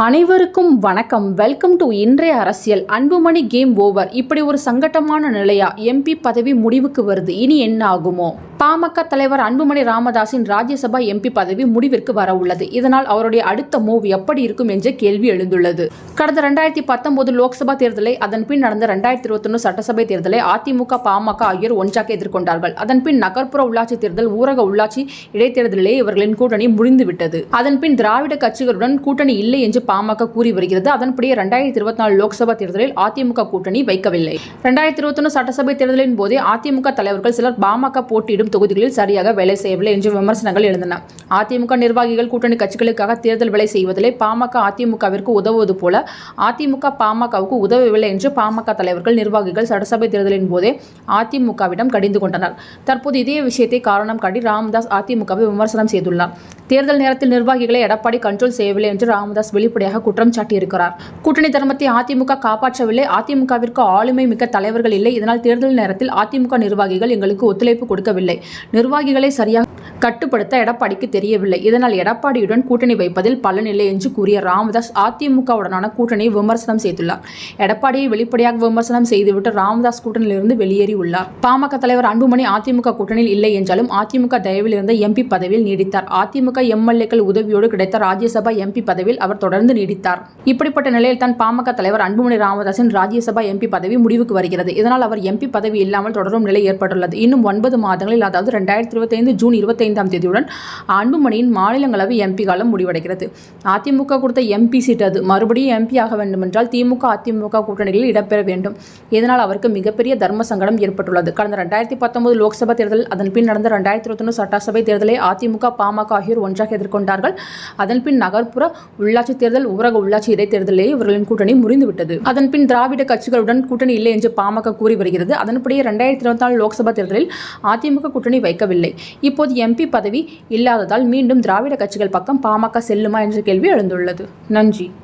அனைவருக்கும் வணக்கம். Welcome to இன்றைய அரசியல். அன்புமணி கேம் ஓவர் இப்படி ஒரு சங்கட்டமான நிலையா எம்பி பதவி முடிவுக்கு வருது. இனி என்ன ஆகுமோ? பாமக தலைவர் அன்புமணி ராமதாஸின் ராஜ்யசபா எம்பி பதவி முடிவிற்கு வர உள்ளது இதனால் அவருடைய அடுத்த மூவ் எப்படி இருக்கும் என்ற கேள்வி எழுந்துள்ளது. கடந்த ரெண்டாயிரத்தி பத்தொன்பது லோக்சபா தேர்தலை அதன் பின் நடந்த ரெண்டாயிரத்தி இருபத்தொன்னு சட்டசபை தேர்தலை அதிமுக பாமக ஆகியோர் ஒன்றாக எதிர்கொண்டார்கள். அதன் பின் நகர்ப்புற உள்ளாட்சி தேர்தல் ஊரக உள்ளாட்சி இடைத்தேர்தலிலே இவர்களின் கூட்டணி முடிந்துவிட்டது. அதன் பின் திராவிட கட்சிகளுடன் கூட்டணி இல்லை என்று பாமக கூறி வருகிறது. அதன்படியே ரெண்டாயிரத்தி இருபத்தி நாலு லோக்சபா தேர்தலில் அதிமுக கூட்டணி வைக்கவில்லை. ரெண்டாயிரத்தி இருபத்தொன்னு சட்டசபை தேர்தலின் போதே அதிமுக தலைவர்கள் சிலர் பாமக போட்டியிடும் தொகுதிகளில் சரியாக வேலை செய்யவில்லை என்று விமர்சனங்கள் எழுந்தன. அதிமுக நிர்வாகிகள் கூட்டணி கட்சிகளுக்காக தேர்தல் வேலை செய்வதிலே பாமக அதிமுகவிற்கு உதவுவது போல அதிமுக பாமகவுக்கு உதவவில்லை என்று பாமக தலைவர்கள் நிர்வாகிகள் சட்டசபை தேர்தலின் போதே அதிமுகவிடம் கடிந்து கொண்டனர். தற்போது இதே விஷயத்தை காரணம் காட்டி ராமதாஸ் அதிமுகவை விமர்சனம் செய்துள்ளார். தேர்தல் நேரத்தில் நிர்வாகிகளை எடப்பாடி கண்ட்ரோல் செய்யவில்லை என்று ராமதாஸ் வெளிப்படையாக குற்றம் சாட்டியிருக்கிறார். கூட்டணி தர்மத்தை அதிமுக காப்பாற்றவில்லை அதிமுகவிற்கு ஆளுமை மிக்க தலைவர்கள் இல்லை. இதனால் தேர்தல் நேரத்தில் அதிமுக நிர்வாகிகள் எங்களுக்கு ஒத்துழைப்பு கொடுக்கவில்லை. நிர்வாகிகளை சரியாக கட்டுப்படுத்த எடப்பாடிக்கு தெரியவில்லை. இதனால் எடப்பாடியுடன் கூட்டணி வைப்பதில் பலனில்லை என்று கூறிய ராமதாஸ் அதிமுகவுடனான கூட்டணியை விமர்சனம் செய்துள்ளார். எடப்பாடியை வெளிப்படையாக விமர்சனம் செய்துவிட்டு ராமதாஸ் கூட்டணியிலிருந்து வெளியேறியுள்ளார். பாமக தலைவர் அன்புமணி அதிமுக கூட்டணியில் இல்லை என்றாலும் அதிமுக தயவில் இருந்த எம்பி பதவியில் நீடித்தார். அதிமுக எம்எல்ஏக்கள் உதவியோடு கிடைத்த ராஜ்யசபா எம்பி பதவியில் அவர் தொடர்ந்து நீடித்தார். இப்படிப்பட்ட நிலையில் தான் பாமக தலைவர் அன்புமணி ராமதாஸின் ராஜ்யசபா எம்பி பதவி முடிவுக்கு வருகிறது. இதனால் அவர் எம்பி பதவி இல்லாமல் தொடரும் நிலை ஏற்பட்டுள்ளது. இன்னும் ஒன்பது மாதங்களில் அதாவது ரெண்டாயிரத்தி இருபத்தைந்து ஜூன் இருபத்தைந்தாம் தேதியுடன் அன்புமணியின் மாநிலங்களவை எம்பி காலம் முடிவடைகிறது. அதிமுக கொடுத்த எம்பி சீட் அது. மறுபடியும் எம்பி ஆக வேண்டுமென்றால் திமுக அதிமுக கூட்டணிகளில் இடம்பெற வேண்டும். இதனால் அவருக்கு மிகப்பெரிய தர்ம சங்கடம் ஏற்பட்டுள்ளது. கடந்த ரெண்டாயிரத்தி பத்தொன்பது லோக்சபா தேர்தல் அதன் பின் நடந்த ரெண்டாயிரத்தி இருபத்தொன்று சட்டசபை தேர்தலை அதிமுக பாமக ஆகியோர் ஒன்றாக எதிர்கொண்டார்கள். அதன் பின் நகர்ப்புற உள்ளாட்சி தேர்தல் ஊரக உள்ளாட்சி இடைத்தேர்தலே இவர்களின் கூட்டணி முறிந்துவிட்டது. அதன் பின் திராவிட கட்சிகளுடன் கூட்டணி இல்லை என்று பாமக கூறி வருகிறது. அதன்படியே ரெண்டாயிரத்தி இருபத்தி நாலு லோக்சபா தேர்தலில் அதிமுக கூட்டணி வைக்கவில்லை. இப்போது எம்பி பதவி இல்லாததால் மீண்டும் திராவிட கட்சிகள் பக்கம் பாமக செல்லுமா என்ற கேள்வி எழுந்துள்ளது. நன்றி.